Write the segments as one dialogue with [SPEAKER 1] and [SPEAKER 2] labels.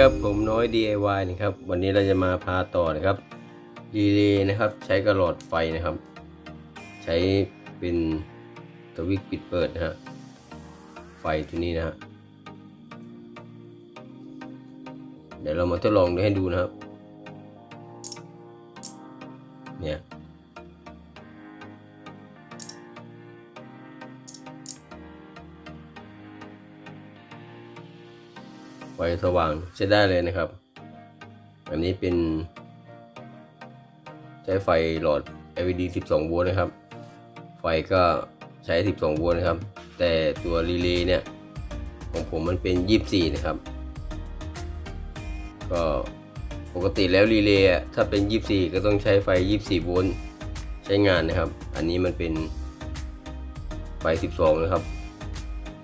[SPEAKER 1] ครับผมน้อย DIY นะครับ วันนี้เราจะมาพาต่อนะครับรีเลย์นะครับ ใช้กระหลอดไฟนะครับ ใช้เป็นสวิตช์ปิดเปิดนะฮะไฟตัวนี้นะฮะเดี๋ยวเรามาทดลองดูให้ดูนะครับ เนี่ย สว่างใช้ได้เลยนะครับ อันนี้เป็น ใช้ไฟหลอด LED 12 โวลต์นะครับ ไฟก็ใช้ 12 โวลต์นะครับ แต่ตัวรีเลย์เนี่ย ของผมมันเป็น 24 นะครับ ก็ปกติแล้วรีเลย์ถ้าเป็น 24 ก็ต้องใช้ไฟ 24 โวลต์ใช้งานนะครับ อันนี้มันเป็นไฟ 12 นะครับ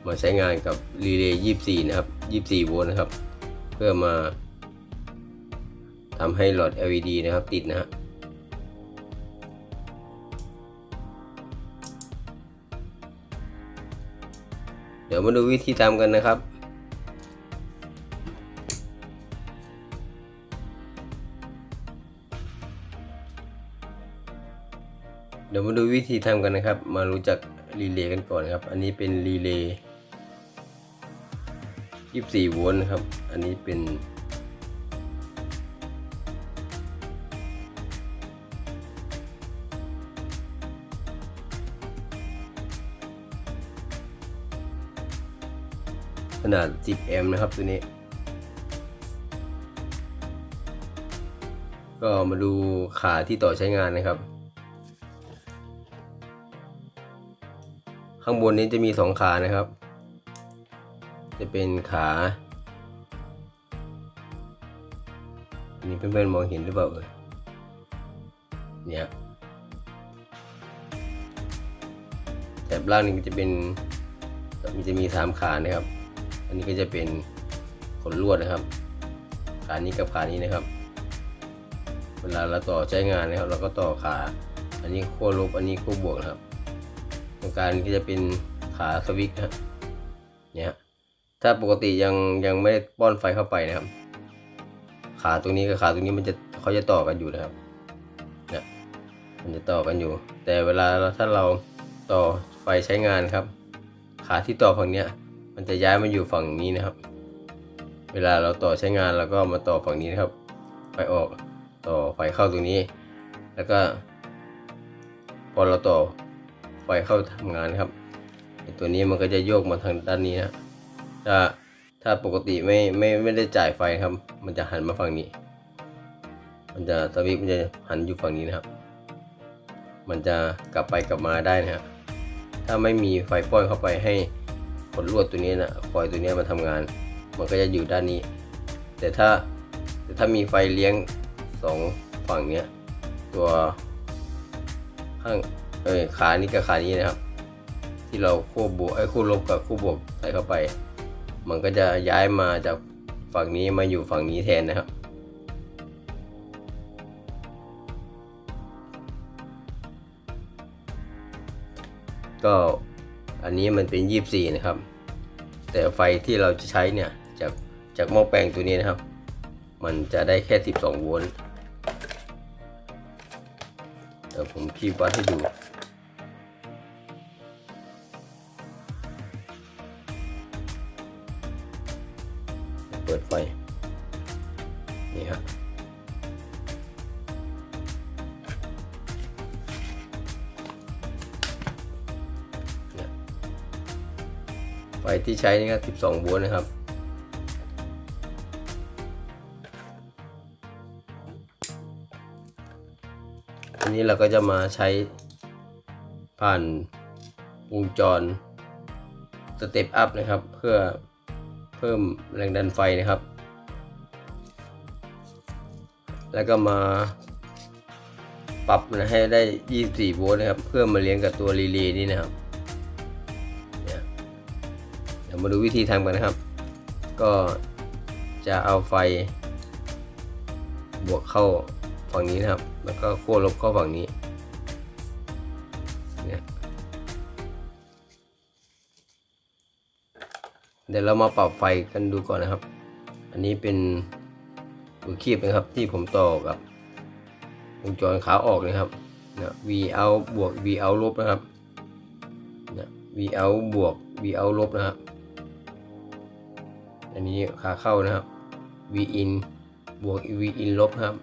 [SPEAKER 1] มาใช้งานกับรีเลย์ 24 นะครับ 24 โวลต์นะครับ เพื่อมาทำให้หลอด LED นะครับติดนะฮะเดี๋ยวมาดูวิธีทำกันนะครับเดี๋ยวมาดูวิธีทำกันนะครับ มารู้จักรีเลย์กันก่อนนครับ อันนี้เป็นรีเลย์ 24โวลต์นะครับ อันนี้เป็น ขนาด 10 แอมป์นะครับตัวนี้ ก็มาดูขาที่ต่อใช้งานนะครับ ข้างบนนี้จะมีสองขานะครับ จะเป็นขาอันนี้เพื่อนๆมองเห็นหรือเปล่าเอ่ยเนี่ยแถบล่างนี่ก็จะเป็นมันจะมีสามขานะครับ อันนี้ก็จะเป็นขนลวดนะครับ ขานี้กับขานี้นะครับ เวลาเราต่อใช้งานนะครับ เราก็ต่อขา อันนี้ขั้วลบ อันนี้ขั้วบวกนะครับ ตรงกลางก็จะเป็นขาสวิตช์นะเนี่ย ถ้าปกติยังยังไม่ได้ป้อนไฟเข้าไปนะครับ ขาตรงนี้กับขาตรงนี้มันจะเขาจะต่อกันอยู่นะครับเนี่ยมันจะต่อกันอยู่ แต่เวลาถ้าเราต่อไฟใช้งานครับ ขาที่ต่อฝั่งเนี้ยมันจะย้ายมาอยู่ฝั่งนี้นะครับ เวลาเราต่อใช้งานเราก็มาต่อฝั่งนี้นะครับ ไฟออกต่อไฟเข้าตรงนี้ แล้วก็ พอเราต่อไฟเข้าทำงานครับตัวนี้มันก็จะโยกมาทางด้านนี้นะ ถ้าถ้าปกติไม่ไม่ไม่ได้จ่ายไฟครับ มันจะหันมาฝั่งนี้ มันจะสวิตมันจะหันอยู่ฝั่งนี้นะครับ มันจะกลับไปกลับมาได้นะครับถ้าไม่มีไฟป้อนเข้าไปให้ขนลวดตัวนี้นะคอยตัวนี้มาทำงาน มันก็จะอยู่ด้านนี้ แต่ถ้าแต่ถ้ามีไฟเลี้ยงสองฝั่งเนี้ยตัวข้างเอ้ยขานี้กับขานี้นะครับ ที่เราคู่บวกไอ้คู่ลบกับคู่บวกใส่เข้าไป มันก็จะย้ายมาจากฝั่งนี้มาอยู่ฝั่งนี้แทนนะครับ ก็อันนี้มันเป็น 24 นะครับ แต่ไฟที่เราจะใช้เนี่ย จากจากหม้อแปลงตัวนี้นะครับ มันจะได้แค่ 12 โวลต์เดี๋ยวผมคีบวัดให้ดู ปิดไฟ นี่ฮะไฟที่ใช้นี่ก็ 12 โวลต์นะครับอันนี้เราก็จะมาใช้ผ่านวงจรสเต็ปอัพนะครับ เพื่อ เพิ่มแรงดันไฟนะครับ แล้วก็มาปรับนะให้ได้ 24 โวลต์นะครับ เพื่อมาเลี้ยงกับตัวรีเลย์นี่นะครับเนี่ยเดี๋ยวมาดูวิธีทำกันนะครับ ก็จะเอาไฟ บวกเข้าฝั่งนี้นะครับ แล้วก็ขั้วลบเข้าฝั่งนี้เนี่ย เดี๋ยวเรามาปรับไฟกันดูก่อนนะครับ อันนี้เป็นตัวคีบนะครับที่ผมต่อกับวงจรขาออกนะครับนะ V out บวก V out ลบนะครับนะ V out บวก V out ลบนะครับ อันนี้ขาเข้านะครับ V in บวก V in ลบนะครับ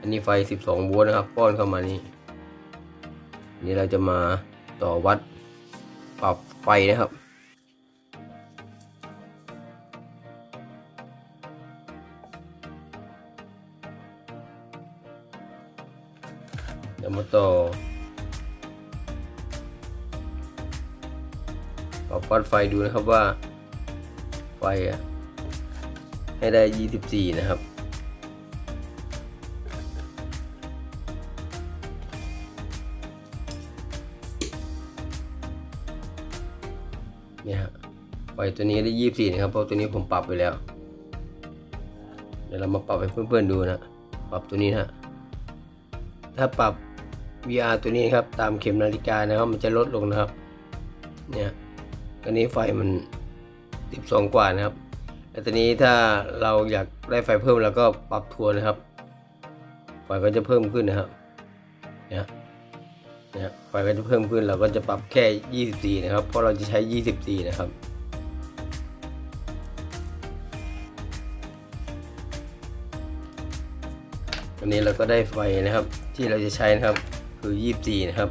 [SPEAKER 1] อันนี้ไฟ 12 โวลต์นะครับ ป้อนเข้ามานี่นี่เราจะมาต่อวัดปรับไฟนะครับ ต่อปรับวัดไฟดูนะครับว่า ไฟอะให้ได้ 24 นะครับ เนี่ยฮะไฟตัวนี้ได้ 24 นะครับ เพราะตัวนี้ผมปรับไปแล้ว เดี๋ยวเรามาปรับให้เพื่อนๆดูนะ ปรับตัวนี้นะฮะถ้าปรับ VR ตัวนี้ครับตามเข็มนาฬิกานะครับ มันจะลดลงนะครับ เนี่ยตัวนี้ไฟมัน 12 กว่านะครับแต่ตัวนี้ถ้าเราอยากได้ไฟเพิ่มเราก็ปรับทัวนนะครับไฟก็จะเพิ่มขึ้นนะครับเนี่ยเนี่ยไฟก็จะเพิ่มขึ้นเราก็จะปรับแค่ 24 นะครับ เพราะเราจะใช้ 24 นะครับวันนี้เราก็ได้ไฟนะครับที่เราจะใช้นะครับ คือ 24 นะครับ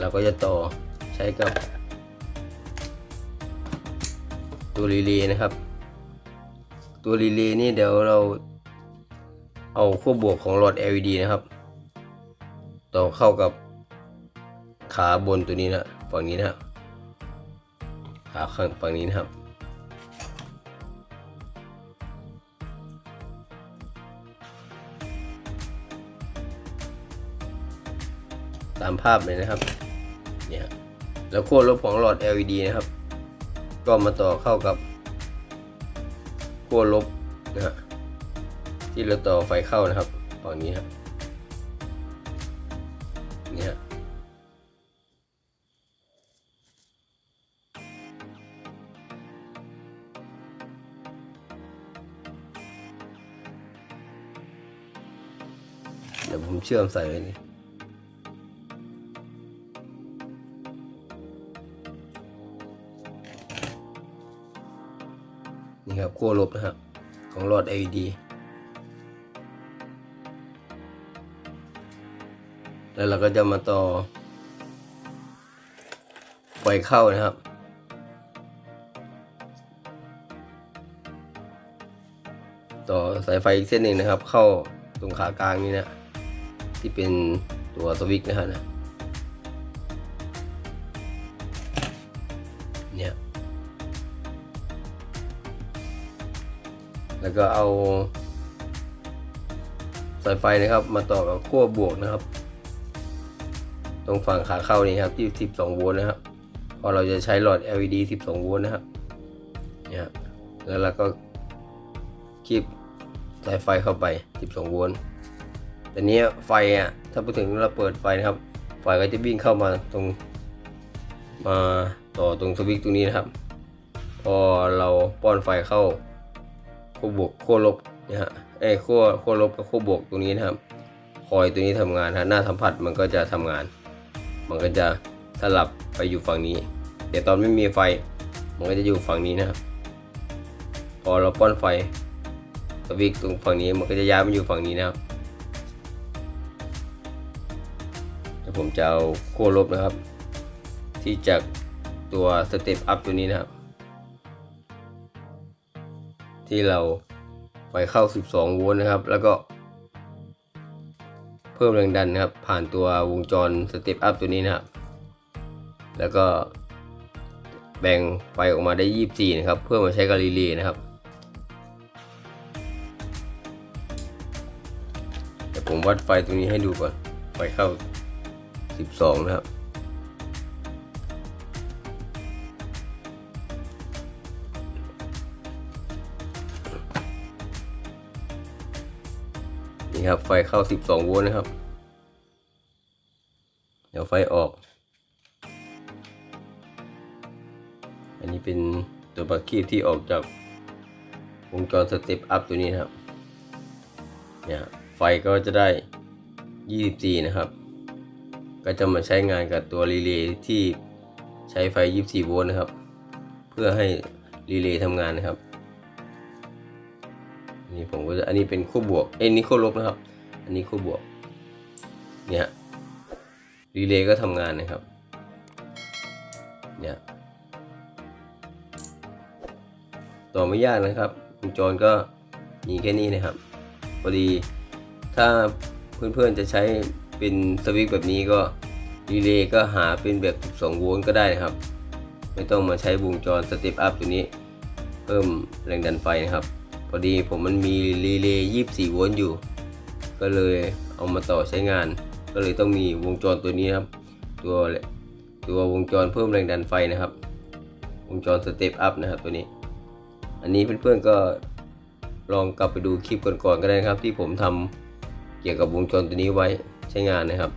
[SPEAKER 1] เราก็จะต่อใช้กับ ตัวรีเลย์นะครับ ตัวรีเลย์นี่เดี๋ยวเราเอาขั้วบวกของหลอด LED นะครับ ต่อเข้ากับขาบนตัวนี้นะฝั่งนี้นะขาข้างฝั่งนี้นะครับ ตามภาพเลยนะครับ เนี่ยแล้วขั้วลบของหลอด LED นะครับ ก็มาต่อเข้ากับขั้วลบนะฮะที่เราต่อไฟเข้านะครับฝั่งนี้ครับเนี่ยเดี๋ยวผมเชื่อมใส่ไว้นี่ ครับขั้วลบนะครับของหลอด LED แล้วเราก็จะมาต่อไฟเข้านะครับ ต่อสายไฟอีกเส้นหนึ่งนะครับ เข้าตรงขากลางนี่นะที่เป็นตัวสวิตช์นะฮะนะ แล้วก็เอาสายไฟนะครับมาต่อกับขั้วบวกนะครับ ตรงฝั่งขาเข้านี่ครับที่ 12 โวลต์นะครับพอเราจะใช้หลอด LED 12 โวลต์นะครับเนี่ยแล้วเราก็คลิปสายไฟเข้าไป 12 โวลต์แต่เนี้ยไฟอะถ้าพูดถึงเราเปิดไฟนะครับ ไฟก็จะวิ่งเข้ามาตรงมาต่อตรงสวิตช์ตรงนี้นะครับ พอเราป้อนไฟเข้า ขั้วบวกขั้วลบนะฮะเอ้ขั้วขั้วลบกับขั้วบวกตรงนี้นะครับ คอยตัวนี้ทำงานฮะหน้าสัมผัสมันก็จะทำงาน มันก็จะสลับไปอยู่ฝั่งนี้ แต่ตอนไม่มีไฟ มันก็จะอยู่ฝั่งนี้นะครับ พอเราป้อนไฟสวิตช์ตรงฝั่งนี้มันก็จะย้ายมาอยู่ฝั่งนี้นะครับเดี๋ยวผมจะเอาขั้วลบนะครับ ที่จากตัวสเต็ปอัพตัวนี้นะครับ ที่เราไฟเข้า 12 โวลต์นะครับ แล้วก็ เพิ่มแรงดันนะครับ ผ่านตัววงจรสเต็ปอัพตัวนี้นะครับ แล้วก็แบ่งไฟออกมาได้ 24 นะครับ เพื่อมาใช้กับรีเลย์นะครับเดี๋ยวผมวัดไฟตรงนี้ให้ดูก่อน ไฟเข้า 12 นะครับ นี่ครับไฟเข้า 12 โวลต์นะครับ เดี๋ยวไฟออก อันนี้เป็นตัวปลั๊กคีบที่ออกจากววงจรสเต็ปอัพตัวนี้นะครับ เนี่ยไฟก็จะได้ 24 นะครับ ก็จะมาใช้งานกับตัวรีเลย์ที่ใช้ไฟ 24 โวลต์นะครับ เพื่อให้รีเลย์ทำงานนะครับ นี่ผมก็จะอันนี้เป็นคู่บวกเอ้ยนี่คู่ลบนะครับ อันนี้คู่บวกเนี่ยรีเลย์ก็ทำงานนะครับเนี่ยต่อไม่ยากนะครับวงจรก็มีแค่นี้นะครับพอดีถ้าเพื่อนๆจะใช้เป็นสวิตช์แบบนี้ก็รีเลย์ก็หาเป็นแบบ 12 โวลต์ก็ได้นะครับ ไม่ต้องมาใช้วงจรสเต็ปอัพตัวนี้ เพิ่มแรงดันไฟนะครับ อดีผมมันมีรีเลย์24 โวลต์อยู่ ก็เลยเอามาต่อใช้งาน ก็เลยต้องมีวงจรตัวนี้ครับ ตัวตัววงจรเพิ่มแรงดันไฟนะครับ วงจรสเตปอัพนะครับตัวนี้ อันนี้เพื่อนๆก็ลองกลับไปดูคลิปก่อนๆก็ได้ครับ ที่ผมทำเกี่ยวกับวงจรตัวนี้ไว้ใช้งานนะครับ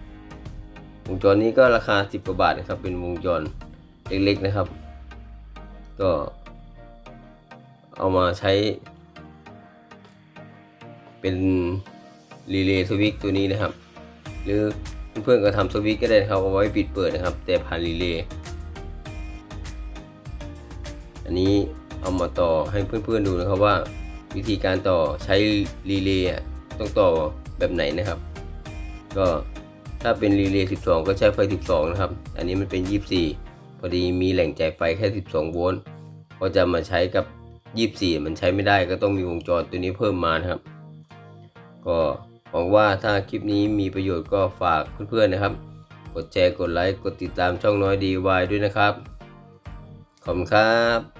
[SPEAKER 1] วงจรนี้ก็ราคา 10กว่าบาทนะครับ เป็นวงจรเล็กๆนะครับ ก็เอามาใช้ เป็นรีเลย์สวิตช์ตัวนี้นะครับ หรือเพื่อนๆก็ทำสวิตช์ก็ได้นะครับเอาไว้ปิดเปิดนะครับ แต่ผ่านรีเลย์อันนี้เอามาต่อให้เพื่อนๆดูนะครับว่า วิธีการต่อใช้รีเลย์ต้องต่อแบบไหนนะครับ ก็ถ้าเป็นรีเลย์ 12 ก็ใช้ไฟ 12 นะครับ อันนี้มันเป็น 24 พอดีมีแหล่งจ่ายไฟแค่ 12 โวลต์ ก็จะมาใช้กับ 24 มันใช้ไม่ได้ก็ต้องมีวงจรตัวนี้เพิ่มมานะครับ ก็หวังว่าถ้าคลิปนี้มีประโยชน์ก็ฝากเพื่อนๆนะครับ กดแชร์กดไลค์กดติดตามช่องน้อยดีวายด้วยนะครับ ขอบคุณครับ